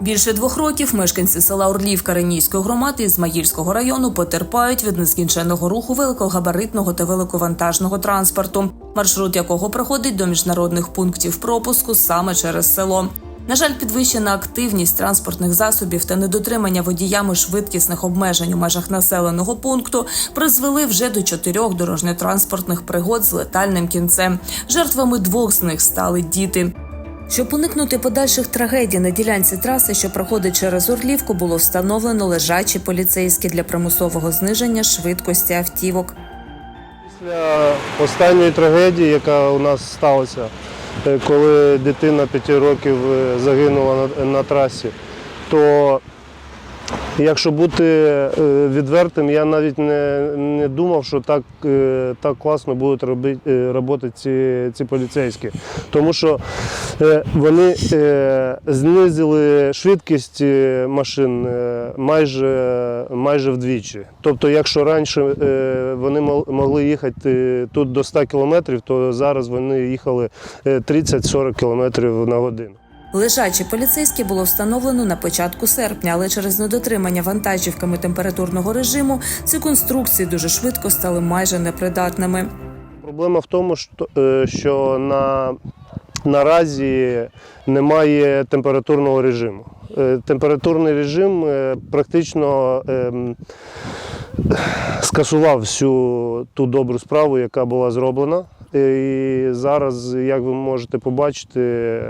Більше двох років мешканці села Орлівка Ренійської громади Ізмаїльського району потерпають від нескінченного руху великогабаритного та великовантажного транспорту, маршрут якого проходить до міжнародних пунктів пропуску саме через село. На жаль, підвищена активність транспортних засобів та недотримання водіями швидкісних обмежень у межах населеного пункту призвели вже до чотирьох дорожньо-транспортних пригод з летальним кінцем. Жертвами двох з них стали діти. Щоб уникнути подальших трагедій на ділянці траси, що проходить через Орлівку, було встановлено лежачі поліцейські для примусового зниження швидкості автівок. Після останньої трагедії, яка у нас сталася, е, коли дитина 5 років е, загинула на трасі, то якщо бути е, відвертим, я навіть не, не думав, що так, е, так класно будуть робити е, роботи ці, ці поліцейські. Тому що вони знизили швидкість машин майже, майже вдвічі. Тобто, якщо раніше вони могли їхати тут до 100 кілометрів, то зараз вони їхали е, 30-40 кілометрів на годину. Лежачі поліцейські було встановлено на початку серпня, але через недотримання вантажівками температурного режиму ці конструкції дуже швидко стали майже непридатними. Проблема в тому, що, е, на, наразі немає температурного режиму. Е, Температурний режим е, практично ем, скасував всю ту добру справу, яка була зроблена. І зараз, як ви можете побачити,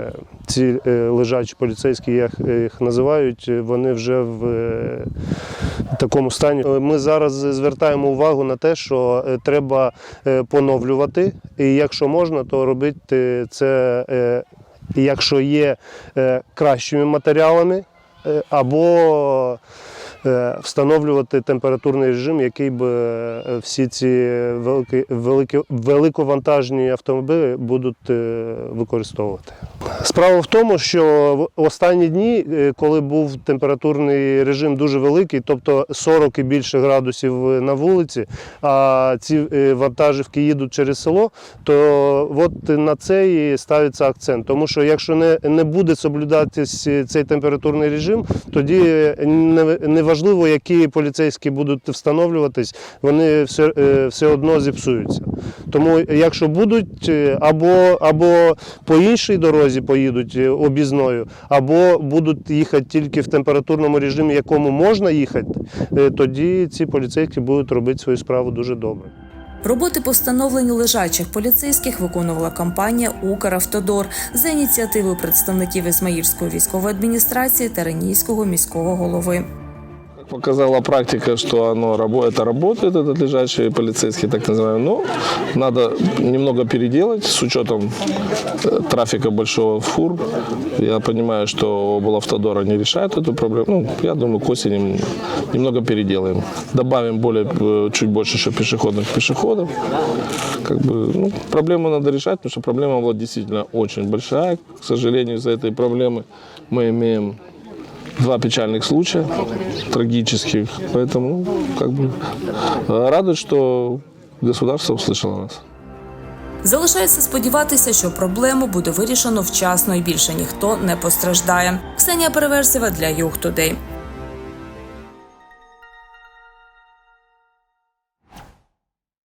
ці е, лежачі поліцейські, як їх називають, вони вже в е, такому стані. Ми зараз звертаємо увагу на те, що е, треба е, поновлювати, і якщо можна, то робити це, е, якщо є е, кращими матеріалами, е, або е, встановлювати температурний режим, який би е, всі ці великі, великі, великовантажні автомобілі будуть е, використовувати. Справа в тому, що в останні дні, е, коли був температурний режим дуже великий, тобто 40 і більше градусів на вулиці, а ці е, вантажівки їдуть через село, то от на це і ставиться акцент. Тому що якщо не, не буде соблюдатись цей температурний режим, тоді не- неважливо, які поліцейські будуть встановлюватись, вони все, е, все одно зіпсуються. Тому якщо будуть е, або, або по іншій дорозі поїдуть е, об'їзною, або будуть їхати тільки в температурному режимі, якому можна їхати, тоді ці поліцейські будуть робити свою справу дуже добре. Роботи по встановленню лежачих поліцейських виконувала компанія Укравтодор за ініціативою представників Ізмаїльської військової адміністрації та Ренійського міського голови. Показала практика, что оно это работает, этот лежачий полицейский, так называемый. Но надо немного переделать с учетом э, трафика большого фур. Я понимаю, что облавтодора не решает эту проблему. Ну, я думаю, к осени немного переделаем. Добавим более, э, чуть больше еще пешеходных пешеходов. Как бы, ну, проблему надо решать, потому что проблема была действительно очень большая. К сожалению, из-за этой проблемы мы имеем два печальных случая, трагических. Поэтому, ну, как бы, э, радует, что государство услышало нас. Залишається сподіватися, що проблему буде вирішено вчасно і більше ніхто не постраждає. Ксенія Переверсєва для Юг Тудей.